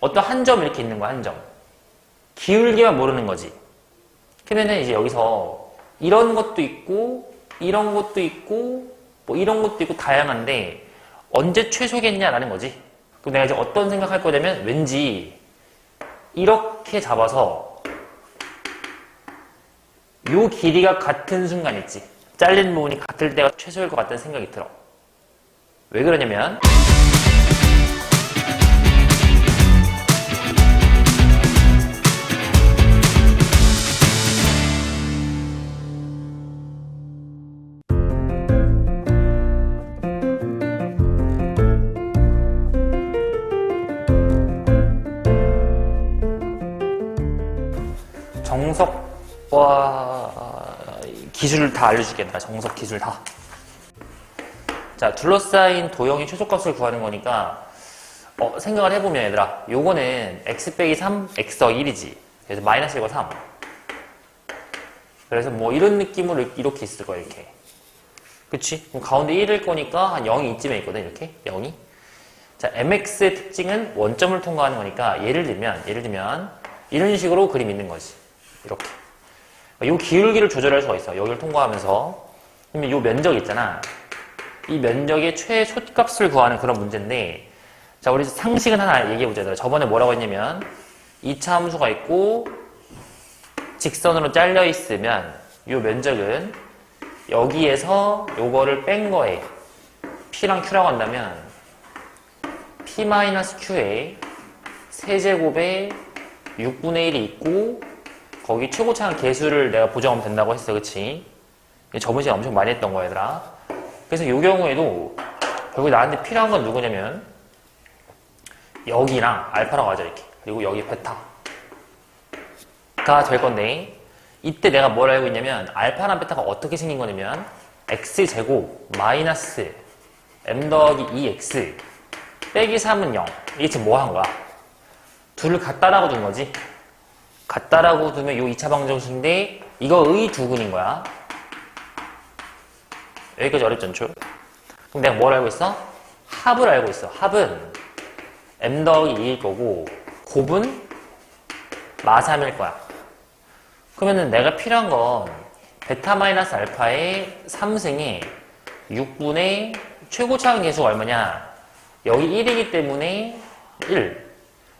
어떤 한 점 이렇게 있는 거야, 한 점. 기울기만 모르는 거지. 그러면은 이제 여기서 이런 것도 있고, 이런 것도 있고, 뭐 이런 것도 있고 다양한데 언제 최소겠냐라는 거지. 그럼 내가 이제 어떤 생각할 거냐면 왠지 이렇게 잡아서 요 길이가 같은 순간 있지. 잘린 부분이 같을 때가 최소일 것 같다는 생각이 들어. 왜 그러냐면 정석과 기술을 다 알려주겠다. 정석 기술 다. 자, 둘러싸인 도형의 최소값을 구하는 거니까 어, 생각을 해보면 얘들아 요거는 x 빼기 3, x 더하기 1이지. 그래서 마이너스 1과 3. 그래서 뭐 이런 느낌으로 이렇게 있을 거야 이렇게. 그치? 그럼 가운데 1일 거니까 한 0이 이쯤에 있거든 이렇게 0이. 자, mx의 특징은 원점을 통과하는 거니까 예를 들면 예를 들면 이런 식으로 그림 있는 거지. 이렇게. 이 기울기를 조절할 수가 있어. 여기를 통과하면서. 그러면 이 면적 있잖아. 이 면적의 최소값을 구하는 그런 문제인데, 자, 우리 상식은 하나 얘기해보자. 저번에 뭐라고 했냐면, 2차 함수가 있고, 직선으로 잘려 있으면, 이 면적은 여기에서 요거를 뺀 거에 P랑 Q라고 한다면, P-Q에 세제곱에 6분의 1이 있고, 거기 최고차항 개수를 내가 보정하면 된다고 했어, 그치? 저번 시간에 엄청 많이 했던 거야, 얘들아. 그래서 이 경우에도 결국 나한테 필요한 건 누구냐면 여기랑 알파라고 하자, 이렇게. 그리고 여기 베타가 될 건데 이때 내가 뭘 알고 있냐면 알파랑 베타가 어떻게 생긴 거냐면 x제곱 마이너스 m 더하기 2x 빼기 3은 0 이게 지금 뭐 한 거야? 둘을 같다라고 둔 거지 같다라고 두면 요 2차 방정식인데 이거 의 두근인 거야. 여기까지 어렵지 않죠? 그럼 내가 뭘 알고 있어? 합을 알고 있어. 합은 m 더하기 2일 거고 곱은 마3일 거야. 그러면은 내가 필요한 건 베타 마이너스 알파의 3승에 6분의 최고 차항 계수가 얼마냐? 여기 1이기 때문에 1.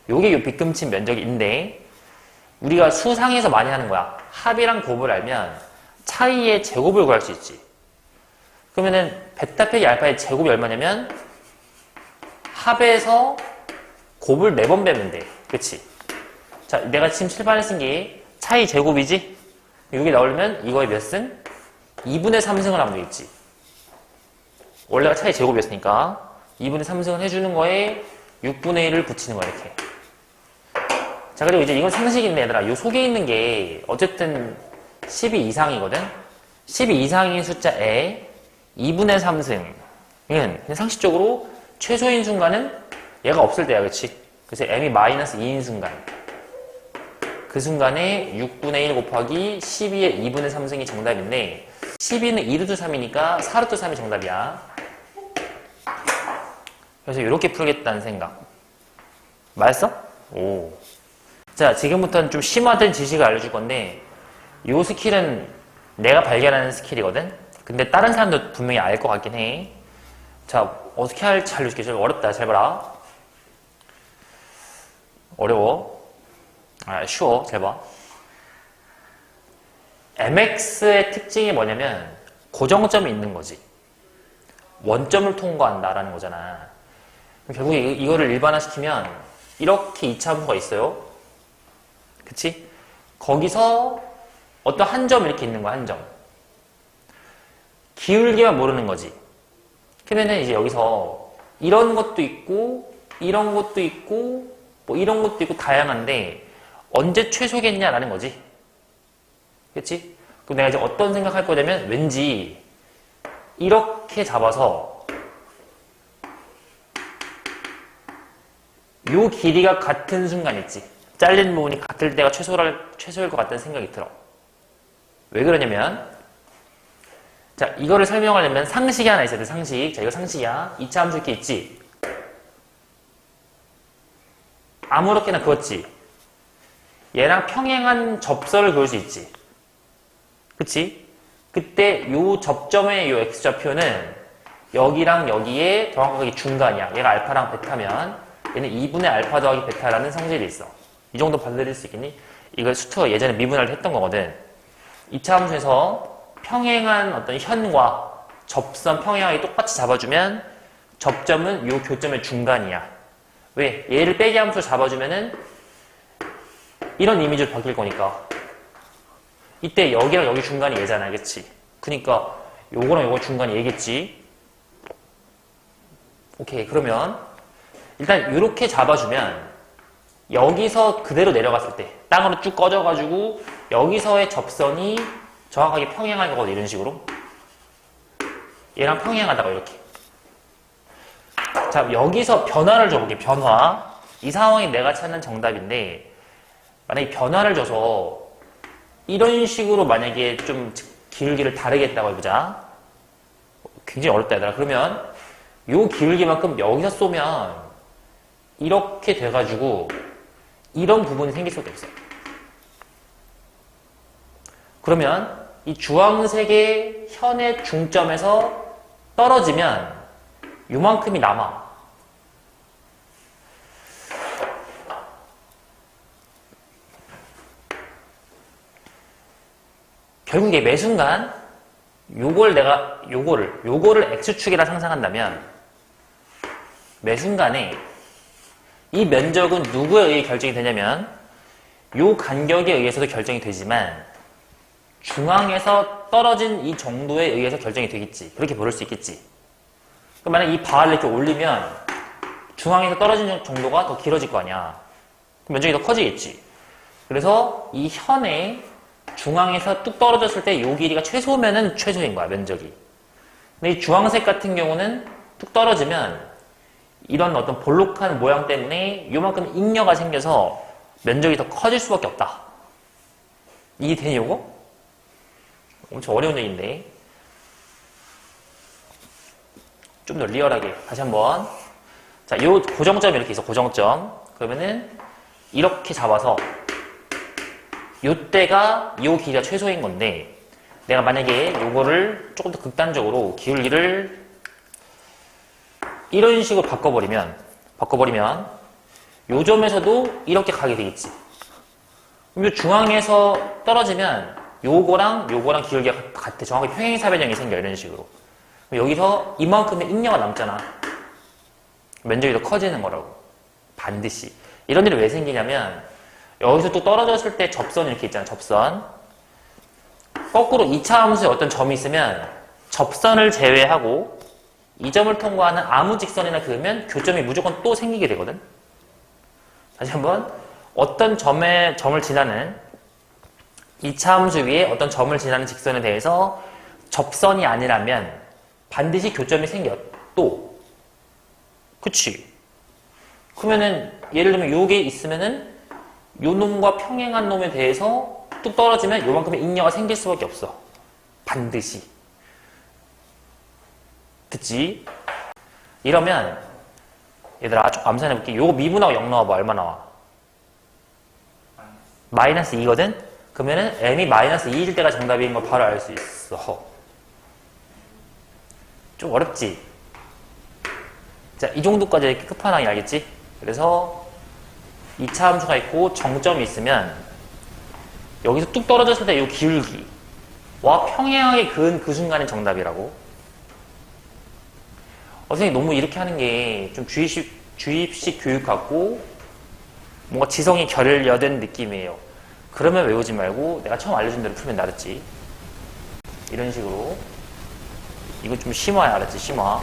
요게 요 빗금친 면적인데 우리가 수상에서 많이 하는 거야. 합이랑 곱을 알면 차이의 제곱을 구할 수 있지. 그러면은 베타 빼기 알파의 제곱이 얼마냐면 합에서 곱을 4번 빼면 돼. 그치? 자, 내가 지금 칠판에 쓴 게 차이 제곱이지? 이게 나오려면 이거의 몇 승? 2분의 3승을 하면 되겠지. 원래가 차이 제곱이었으니까 2분의 3승을 해주는 거에 6분의 1을 붙이는 거야, 이렇게. 자, 그리고 이제 이건 상식인데, 얘들아. 요 속에 있는 게, 어쨌든 12 이상이거든? 12 이상인 숫자 에 2분의 3승은 상식적으로 최소인 순간은 얘가 없을 때야, 그치? 그래서 m이 마이너스 2인 순간. 그 순간에 6분의 1 곱하기 12의 2분의 3승이 정답인데, 12는 2루트 3이니까 4루트 3이 정답이야. 그래서 이렇게 풀겠다는 생각. 맞았어? 오. 자, 지금부터는 좀 심화된 지식을 알려줄 건데, 이 스킬은 내가 발견하는 스킬이거든? 근데 다른 사람도 분명히 알 것 같긴 해. 자, 어떻게 할지 알려줄게. 좀 어렵다. 잘 봐라. 어려워. 아, 쉬워. 잘 봐. MX의 특징이 뭐냐면, 고정점이 있는 거지. 원점을 통과한다라는 거잖아. 결국에 이- 이거를 일반화시키면, 이렇게 2차 함수가 있어요. 그치? 거기서 어떤 한 점 이렇게 있는 거야, 한 점. 기울기만 모르는 거지. 그러면은 이제 여기서 이런 것도 있고, 이런 것도 있고, 뭐 이런 것도 있고 다양한데 언제 최소겠냐라는 거지. 그치? 그럼 내가 이제 어떤 생각할 거냐면 왠지 이렇게 잡아서 요 길이가 같은 순간 있지. 잘린 부분이 같을 때가 최소랄, 최소일 것 같다는 생각이 들어. 왜 그러냐면, 자, 이거를 설명하려면 상식이 하나 있어야 돼, 상식. 자, 이거 상식이야. 2차 함수 이렇게 있지? 아무렇게나 그었지. 얘랑 평행한 접선을 그을 수 있지. 그치? 그때 요 접점의 요 x좌표는 여기랑 여기에 정확하게 중간이야. 얘가 알파랑 베타면 얘는 2분의 알파 더하기 베타라는 성질이 있어. 이 정도 받아들일 수 있겠니? 이걸 수트가 예전에 미분할 했던 거거든. 2차 함수에서 평행한 어떤 현과 접선 평행하게 똑같이 잡아주면 접점은 요 교점의 중간이야. 왜? 얘를 빼기 함수 잡아주면은 이런 이미지로 바뀔 거니까. 이때 여기랑 여기 중간이 얘잖아, 그치? 그니까 요거랑 요거 중간이 얘겠지? 오케이, 그러면 일단 이렇게 잡아주면 여기서 그대로 내려갔을 때 땅으로 쭉 꺼져가지고 여기서의 접선이 정확하게 평행할 거거든, 이런 식으로. 얘랑 평행하다가 이렇게. 자, 여기서 변화를 줘볼게, 변화. 이 상황이 내가 찾는 정답인데, 만약에 변화를 줘서 이런 식으로 만약에 좀 기울기를 다르겠다고 해보자. 굉장히 어렵다, 얘들아. 그러면 요 기울기만큼 여기서 쏘면 이렇게 돼가지고 이런 부분이 생길 수밖에 없어요. 그러면 이 주황색의 현의 중점에서 떨어지면 요만큼이 남아. 결국에 매 순간 요걸 내가 요거를 요거를 x축이라 상상한다면 매 순간에 이 면적은 누구에 의해 결정이 되냐면 요 간격에 의해서도 결정이 되지만 중앙에서 떨어진 이 정도에 의해서 결정이 되겠지. 그렇게 부를 수 있겠지. 그럼 만약 이 바를 이렇게 올리면 중앙에서 떨어진 정도가 더 길어질 거 아니야. 면적이 더 커지겠지. 그래서 이 현에 중앙에서 뚝 떨어졌을 때 요 길이가 최소면은 최소인 거야, 면적이. 근데 이 주황색 같은 경우는 뚝 떨어지면 이런 어떤 볼록한 모양 때문에 요만큼 잉여가 생겨서 면적이 더 커질 수밖에 없다. 이게 되니 요거? 엄청 어려운 얘기인데. 좀 더 리얼하게. 다시 한번. 자, 요 고정점이 이렇게 있어, 고정점. 그러면은 이렇게 잡아서 요때가 요 길이가 최소인 건데 내가 만약에 요거를 조금 더 극단적으로 기울기를 이런 식으로 바꿔버리면 바꿔버리면 요 점에서도 이렇게 가게 되겠지. 그럼 요 중앙에서 떨어지면 요거랑 요거랑 기울기가 같아. 정확히 평행사변형이 생겨 이런 식으로. 여기서 이만큼의 인여가 남잖아. 면적이 더 커지는 거라고. 반드시. 이런 일이 왜 생기냐면 여기서 또 떨어졌을 때 접선 이렇게 있잖아. 접선. 거꾸로 2차 함수에 어떤 점이 있으면 접선을 제외하고 이 점을 통과하는 아무 직선이나 그으면 교점이 무조건 또 생기게 되거든. 다시 한번 어떤 점에 점을 지나는 2차 함수 위에 어떤 점을 지나는 직선에 대해서 접선이 아니라면 반드시 교점이 생겨. 또. 그치? 그러면은 예를 들면 요게 있으면은 요 놈과 평행한 놈에 대해서 뚝 떨어지면 요만큼의 인여가 생길 수밖에 없어. 반드시. 듣지? 이러면 얘들아 좀 암산해볼게. 요거 미분하고 0 넣어봐. 얼마 나와? 마이너스 2거든? 그러면은 m이 마이너스 2일 때가 정답인 걸 바로 알 수 있어. 좀 어렵지? 자, 이 정도까지 끝판왕이 알겠지? 그래서 2차 함수가 있고 정점이 있으면 여기서 뚝 떨어졌을 때 이 기울기와 평행하게 그은 그 순간이 정답이라고. 어, 선생님 너무 이렇게 하는 게 좀 주입식, 주입식 교육 같고 뭔가 지성이 결여된 느낌이에요. 그러면 외우지 말고 내가 처음 알려준 대로 풀면 나랬지. 이런 식으로. 이거 좀 심화야, 알았지? 심화.